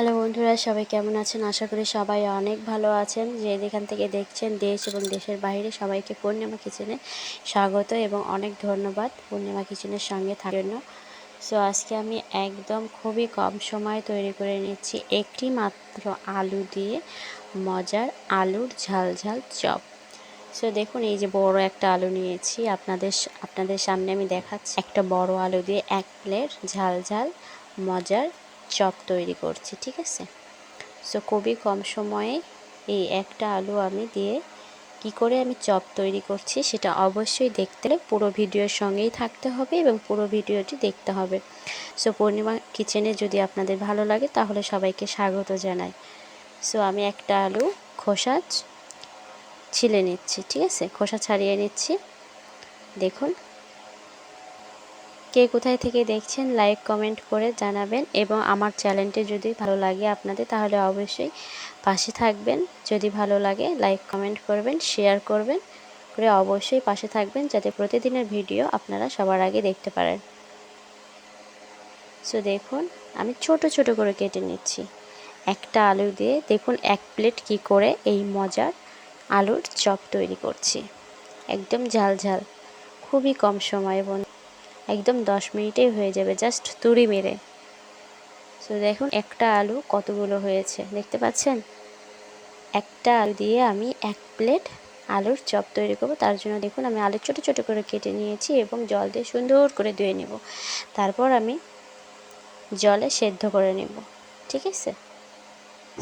Hello বন্ধুরা, সবাই কেমন আছেন? আশা করি সবাই অনেক ভালো আছেন। যে যেখান থেকে দেখছেন দেশ এবং দেশের বাইরে, সবাইকে পূর্ণিমা কিচেনে স্বাগত এবং অনেক ধন্যবাদ পূর্ণিমা কিচেনের সঙ্গে থাকার জন্য। সো আজকে আমি একদম খুবই কম সময় তৈরি করে নিচ্ছি একটি মাত্র আলু দিয়ে মজার আলুর ঝাল ঝাল চপ। সো দেখুন, এই যে বড় একটা আলু নিয়েছি। আপনাদের আপনাদের সামনে আমি দেখাচ্ছি। একটা বড় আলু দিয়ে এক প্লেট ঝাল ঝাল মজার চপ তৈরি করছি, ঠিক আছে? সো খুবই কম সময়ে এই একটা আলু আমি দিয়ে কি করে আমি চপ তৈরি করছি সেটা অবশ্যই দেখতে হলে পুরো ভিডিওর সঙ্গেই থাকতে হবে এবং পুরো ভিডিওটি দেখতে হবে। সো পূর্ণিমা কিচেনে যদি আপনাদের ভালো লাগে তাহলে সবাইকে স্বাগত জানাই। সো আমি একটা আলু খোসা ছিলে নিচ্ছি, ঠিক আছে? খোসা ছাড়িয়ে নিচ্ছি। দেখুন কে কোথায় থেকে দেখছেন লাইক কমেন্ট করে জানাবেন এবং আমার চ্যানেলটি যদি ভালো লাগে আপনাদের, তাহলে অবশ্যই পাশে থাকবেন। যদি ভালো লাগে লাইক কমেন্ট করবেন শেয়ার করবেন, করে অবশ্যই পাশে থাকবেন যাতে প্রতিদিনের ভিডিও আপনারা সবার আগে দেখতে পারেন। সো দেখুন, আমি ছোট ছোট করে কেটে নিচ্ছি। একটা আলু দিয়ে দেখুন, এক প্লেট কি করে এই মজার আলুর চপ তৈরি করছি। একদম ঝাল ঝাল, খুবই কম সময়ে বন্ধু একদম দশ মিনিটেই হয়ে যাবে জাস্ট তুড়ি মেরে। সো দেখুন, একটা আলু কতগুলো হয়েছে, দেখতে পাচ্ছেন? একটা আলু দিয়ে আমি এক প্লেট আলুর চপ তৈরি করব। তার জন্য দেখুন, আমি আলু ছোটো ছোটো করে কেটে নিয়েছি এবং জল দিয়ে সুন্দর করে ধুয়ে নেব। তারপর আমি জলে সেদ্ধ করে নেব, ঠিক আছে?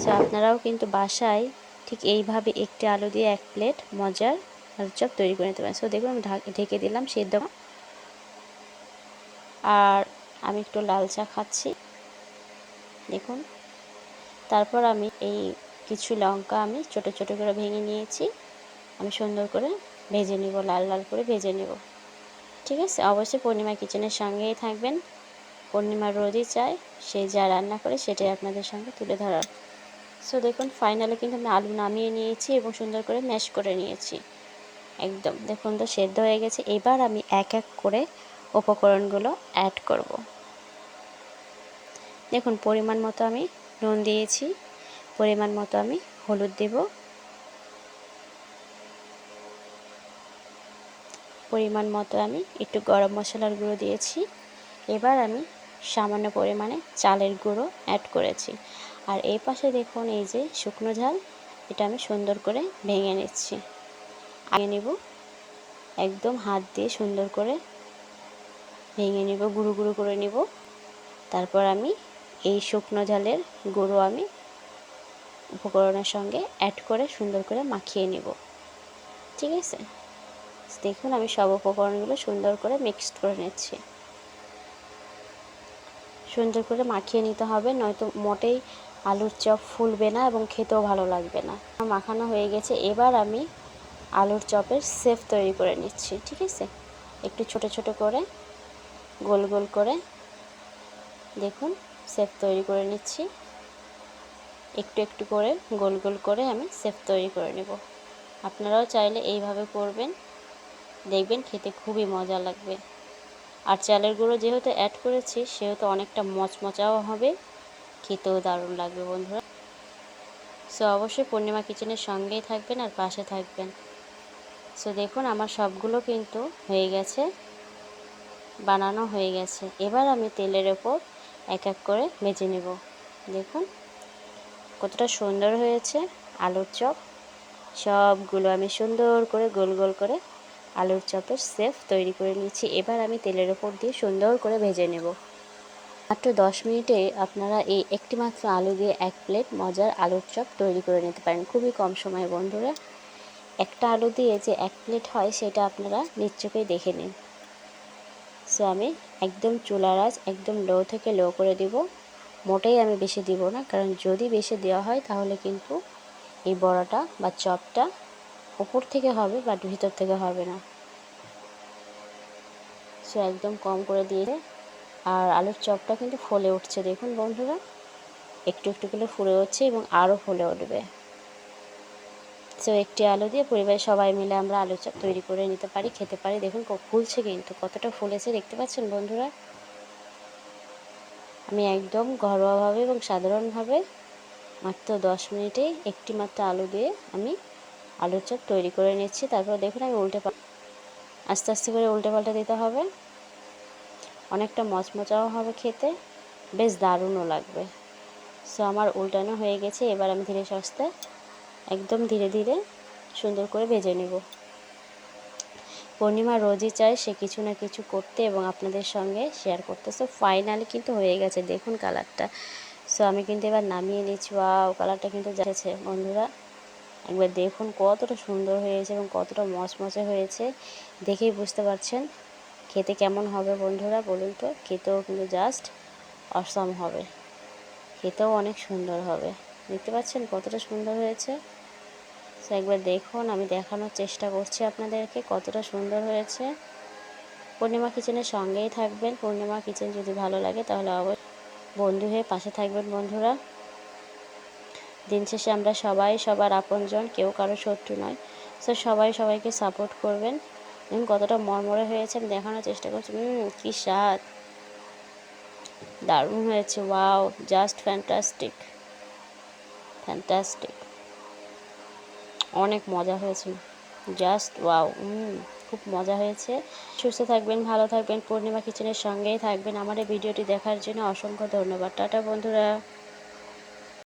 সো আপনারাও কিন্তু বাসায় ঠিক এইভাবে একটি আলু দিয়ে এক প্লেট মজার আলুর চপ তৈরি করে নিতে পারেন। সো দেখুন, আমি ঢেকে দিলাম সেদ্ধ। আর আমি একটু লাল চা খাচ্ছি। দেখুন। তারপর আমি এই কিছু লঙ্কা আমি ছোট ছোট করে ভেঙে নিয়েছি। আমি সুন্দর করে ভেজে নিব, লাল লাল করে ভেজে নেব। ঠিক আছে? অবশ্যই পূর্ণিমা কিচেনের সঙ্গেই থাকবেন। পূর্ণিমা রোজই চায় সে যা রান্না করে সেটাই আপনাদের সঙ্গে তুলে ধরার। সো দেখুন ফাইনালে কিন্তু আমি আলু নামিয়ে নিয়েছি এবং সুন্দর করে ম্যাশ করে নিয়েছি। একদম, দেখুন তো, সেদ্ধ হয়ে গেছে। এবার আমি এক এক করে উপকরণগুলো অ্যাড করব। দেখুন, পরিমাণ মতো আমি নুন দিয়েছি, পরিমাণ মতো আমি হলুদ দেব। পরিমাণ মতো আমি একটু গরম মশলার গুঁড়ো দিয়েছি। এবার আমি সামান্য পরিমাণে চালের গুঁড়ো অ্যাড করেছি। আর এই পাশে দেখুন, এই যে শুকনো ঝাল, এটা আমি সুন্দর করে ভেঙে নিচ্ছি। আগে নেব। একদম হাত দিয়ে সুন্দর করে ভেঙে নিব, গুঁড়ো গুঁড়ো করে নিব। তারপর আমি এই শুকনো ঝালের গুঁড়ো আমি উপকরণের সঙ্গে অ্যাড করে সুন্দর করে মাখিয়ে নিব। ঠিক আছে? দেখুন আমি সব উপকরণগুলো সুন্দর করে মিক্সড করে নিচ্ছি। সুন্দর করে মাখিয়ে নিতে হবে, নয়তো মোটেই আলুর চপ ফুলবে না এবং খেতেও ভালো লাগবে না। মাখানো হয়ে গেছে, এবার আমি আলুর চপের সেফ তৈরি করে নিচ্ছি, ঠিক আছে? একটু ছোট ছোট করে গোল গোল করে। দেখুন সেফ তৈরি করে নিচ্ছি। একটু একটু করে গোল গোল করে আমি সেফ তৈরি করে নেব। আপনারাও চাইলে এইভাবে করবেন। দেখবেন খেতে খুবই মজা লাগবে। আর চালের গুঁড়ো যেহেতু অ্যাড করেছি, সেহেতু অনেকটা মচমচাও হবে। খেতেও দারুণ লাগবে বন্ধুরা। সো অবশ্যই পূর্ণিমা কিচেনের সঙ্গেই থাকবেন আর পাশে থাকবেন। সো দেখুন, আমার সবগুলো কিন্তু হয়ে গেছে। বানানো হয়ে গেছে। এবার আমি তেলের ওপর এক এক করে ভেজে নেব। দেখুন কতটা সুন্দর হয়েছে আলুর চপ। সবগুলো আমি সুন্দর করে গোল গোল করে আলুর চপের সেফ তৈরি করে নিচ্ছি এবার আমি তেলের ওপর দিয়ে সুন্দর করে ভেজে নেব। মাত্র দশ মিনিটে আপনারা এই একটি মাত্র আলু দিয়ে এক প্লেট মজার আলুর চপ তৈরি করে নিতে পারেন। খুবই কম সময়ে বন্ধুরা। একটা আলু দিয়ে যে এক প্লেট হয়, সেটা আপনারা নিশ্চয়ই দেখে নিন। সো আমি একদম চুলার আঁচ একদম লো থেকে লো করে দিব। মোটেই আমি বেশি দিব না, কারণ যদি বেশি দেওয়া হয় তাহলে কিন্তু এই বড়াটা বা চপটা উপর থেকে হবে বাট ভিতর থেকে হবে না। সো একদম কম করে দিয়ে আর আলুর চপটা কিন্তু ফলে উঠছে, দেখুন বন্ধুরা। একটু একটু করে ফুলে উঠছে এবং আরও ফুলে উঠবে। সো একটি আলু দিয়ে পরিবারের সবাই মিলে আমরা আলু চপ তৈরি করে নিতে পারি, খেতে পারি। দেখুন ফুলছে কিন্তু, কতটা ফুলেছে দেখতে পাচ্ছেন বন্ধুরা? আমি একদম ঘরোয়াভাবে এবং সাধারণভাবে মাত্র দশ মিনিটে একটি মাত্র আলু দিয়ে আমি আলুর চপ তৈরি করে নিচ্ছি। তারপর দেখুন আমি উল্টে আস্তে আস্তে করে উল্টে পাল্টে দিতে হবে। অনেকটা মচমচাও হবে খেতে। বেশ দারুণও লাগবে। সো আমার উল্টানো হয়ে গেছে। এবার আমি ধীরে সস্তে একদম ধীরে ধীরে সুন্দর করে ভেজে নেব। পূর্ণিমা রোজই চায় সে কিছু না কিছু করতে এবং আপনাদের সঙ্গে শেয়ার করতে। সো ফাইনালি কিন্তু হয়ে গেছে। দেখুন কালারটা সো আমি কিন্তু এবার নামিয়ে নিচ্ছি। ওয়াও কালারটা কিন্তু যাচ্ছে, বন্ধুরা। একবার দেখুন কতটা সুন্দর হয়েছে এবং কতটা মচমচে হয়েছে। দেখেই বুঝতে পারছেন খেতে কেমন হবে বন্ধুরা, বলুন তো। খেতেও কিন্তু জাস্ট অসম হবে। খেতেও অনেক সুন্দর হবে। দেখতে পাচ্ছেন কতটা সুন্দর হয়েছে। সো একবার দেখুন, আমি দেখানোর চেষ্টা করছি আপনাদেরকে কতটা সুন্দর হয়েছে। পূর্ণিমা কিচেনের সঙ্গেই থাকবেন। পূর্ণিমা কিচেন যদি ভালো লাগে তাহলে অবশ্যই বন্ধু হয়ে পাশে থাকবেন বন্ধুরা। দিন শেষে আমরা সবাই সবার আপনজন, কেউ কারও শত্রু নয়। সো সবাই সবাইকে সাপোর্ট করবেন। এবং কতটা মরমরে হয়েছে আমি দেখানোর চেষ্টা করছি। কী স্বাদ। দারুণ হয়েছে ওয়াও জাস্ট ফ্যান্টাস্টিক ফ্যান্টাস্টিক অনেক মজা হয়েছে জাস্ট ওয়াও খুব মজা হয়েছে। সুস্থ থাকবেন, ভালো থাকবেন। পূর্ণিমা কিচেনের সঙ্গেই থাকবেন। আমার এই ভিডিওটি দেখার জন্য অসংখ্য ধন্যবাদ। টাটা, বন্ধুরা।